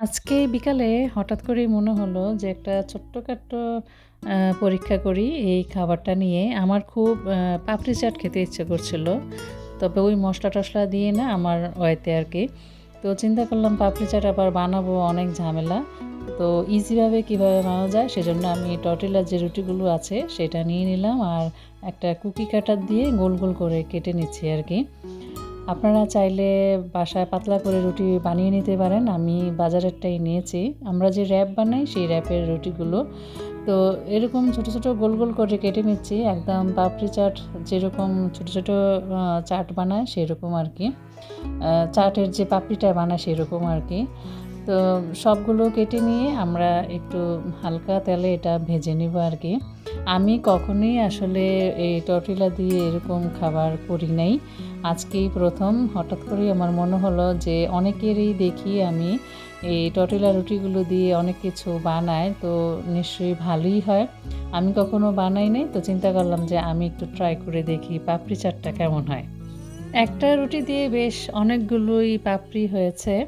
আজকে বিকালে হঠাৎ করেই মনে হলো যে একটা ছোট্টখাট্ট পরীক্ষা করি এই খাবারটা নিয়ে। আমার খুব পাপড়ি চাট খেতে ইচ্ছে করছিল। তবে ওই মসলা-টসলা দিয়ে না আমার ওয়েতে আর কি তো চিন্তা করলাম পাপড়ি চাট আবার বানাবো অনেক ঝামেলা। তো ইজিভাবে কীভাবে বানানো যায় সেজন্য আমি টর্টিলার যে রুটিগুলো আছে সেটা নিয়ে নিলাম আর একটা কুকি কাটার দিয়ে গোল, গোল করে কেটে নিচ্ছি আরকি। আপনারা চাইলে বাসায় পাতলা করে রুটি বানিয়ে নিতে পারেন। আমি বাজারেরটাই নিয়েছি। আমরা যে র‍্যাপ বানাই সেই র‍্যাপের রুটিগুলো। তো এরকম ছোট, ছোট গোল, গোল করে কেটে নিচ্ছি। একদম পাপড়ি চাট যেরকম ছোট, ছোট চাট বানায় সেরকম আর কি চাটের যে পাপড়িটা বানায় সেরকম আর কি তো সবগুলো কেটে নিয়ে আমরা একটু হালকা তেলে এটা ভেজে নিব আরকি। আমি কখনোই আসলে এই টর্টিলা দিয়ে এরকম খাবার করি নাই। আজকেই প্রথম, হঠাৎ করেই আমার মনে হলো যে অনেকেরই দেখি আমি এই টর্টিলা রুটিগুলো দিয়ে অনেক কিছু বানায়। তো নিশ্চয়ই ভালোই হয়। আমি কখনো বানাই নাই। তো চিন্তা করলাম যে আমি একটু ট্রাই করে দেখি পাপড়ি চাটটা কেমন হয়। একটা রুটি দিয়ে বেশ অনেকগুলোই পাপড়ি হয়েছে।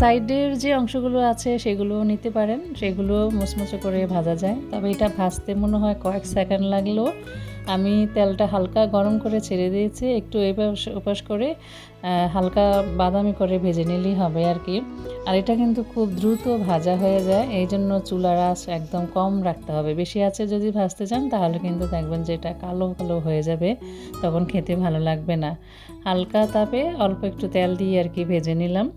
সাইডের যে অংশগুলো আছে সেগুলো নিতে পারেন। সেগুলো মুচমুচে করে ভাজা যায়। তবে এটা ভাজতে মনে হয় কয়েক সেকেন্ড লাগল। আমি তেলটা হালকা গরম করে ছেড়ে দিয়েছি। একটু এপাশ ওপাশ করে হালকা বাদামি করে ভেজে নিলেই হবে আর কি আর এটা কিন্তু খুব দ্রুত ভাজা হয়ে যায়। এই জন্য চুলার আঁচ একদম কম রাখতে হবে। বেশি আছে যদি ভাজতে চান তাহলে কিন্তু দেখবেন যে এটা কালো, কালো হয়ে যাবে। তখন খেতে ভালো লাগবে না। হালকা তাপে অল্প একটু তেল দিয়ে আর কি ভেজে নিলাম।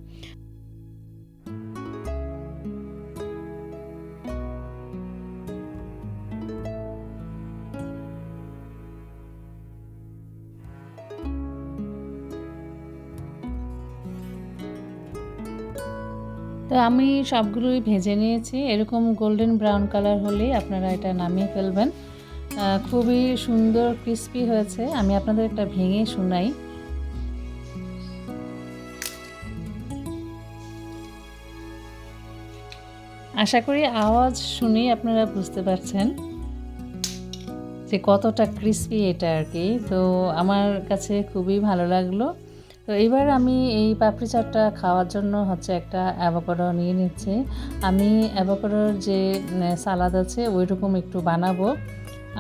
তো আমি সবগুলোই ভেজে নিয়েছি। এরকম গোল্ডেন ব্রাউন কালার হলেই আপনারা এটা নামিয়ে ফেলবেন। খুবই সুন্দর ক্রিসপি হয়েছে। আমি আপনাদের একটা ভেঙে শোনাই। আশা করি আওয়াজ শুনেই আপনারা বুঝতে পারছেন যে কতটা ক্রিসপি এটা আর কি তো আমার কাছে খুবই ভালো লাগল। তো এবার আমি এই পাপড়ি চাটটা খাওয়ার জন্য হচ্ছে একটা অ্যাভোকাডো নিয়ে নিচ্ছি। আমি অ্যাভোকাডোর যে সালাদ আছে ওইরকম একটু বানাবো।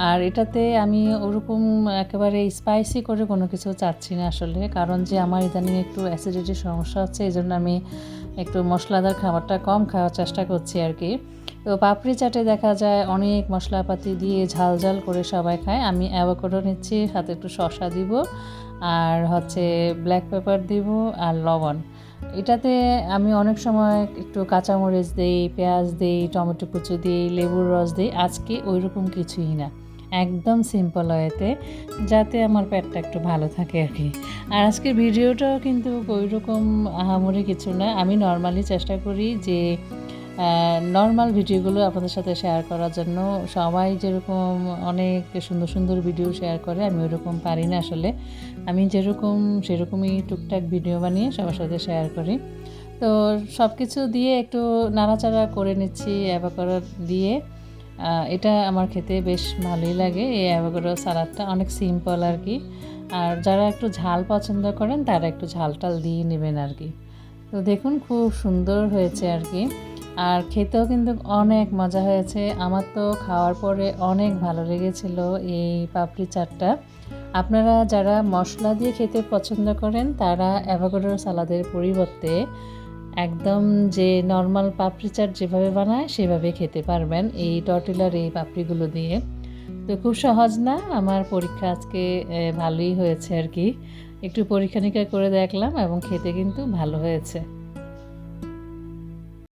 আর এটাতে আমি ওরকম একেবারে স্পাইসি করে কোনো কিছু চাচ্ছি না আসলে। কারণ যে আমার ইদানিং একটু অ্যাসিডিটির সমস্যা হচ্ছে, এজন্য আমি একটু মশলাদার খাবারটা কম খাওয়ার চেষ্টা করছি আরকি। তো পাপড়ি চাটে দেখা যায় অনেক মশলাপাতি দিয়ে ঝাল, ঝাল করে সবাই খায়। আমি অ্যাভোকাডো নিচ্ছি সাথে একটু শশা দিব। আর হচ্ছে ব্ল্যাক পেপার দিব আর লবণ। এটাতে আমি অনেক সময় একটু কাঁচামরিচ দিই পেঁয়াজ দিই টমেটো কুচি দিই লেবুর রস দিই আজকে ওই রকম কিছুই না। একদম সিম্পল ওয়েতে যাতে আমার পেটটা একটু ভালো থাকে আর কি আর আজকের ভিডিওটাও কিন্তু ঐরকম আহামরি কিছু না। আমি নর্মালি চেষ্টা করি যে নরমাল ভিডিওগুলো আপনাদের সাথে শেয়ার করার জন্য। সবাই যেরকম অনেক সুন্দর, সুন্দর ভিডিও শেয়ার করে আমি ওরকম পারি না আসলে। আমি যেরকম সেরকমই টুকটাক ভিডিও বানিয়ে সবার সাথে শেয়ার করি। তো সব কিছু দিয়ে একটু নাড়াচাড়া করে নিচ্ছি অ্যাভোকাডো দিয়ে। এটা আমার খেতে বেশ ভালোই লাগে। এই অ্যাভোকাডো সালাদটা অনেক সিম্পল আর কি আর যারা একটু ঝাল পছন্দ করেন তারা একটু ঝাল-টাল দিয়ে আর কি তো দেখুন খুব সুন্দর হয়েছে আরকি। আর খেতেও কিন্তু অনেক মজা হয়েছে। আমার তো খাওয়ার পরে অনেক ভালো লেগেছিল এই পাপড়ি চাটটা। আপনারা যারা মশলা দিয়ে খেতে পছন্দ করেন, তারা অ্যাভোকাডোর সালাদের পরিবর্তে একদম যে নর্মাল পাপড়ি চাট যেভাবে বানায়, সেভাবে খেতে পারবেন এই টর্টিলার এই পাপড়িগুলো দিয়ে। তো খুব সহজ না। আমার পরীক্ষা আজকে ভালোই হয়েছে আর কি একটু পরীক্ষা-নিরীক্ষা করে দেখলাম এবং খেতে কিন্তু ভালো হয়েছে।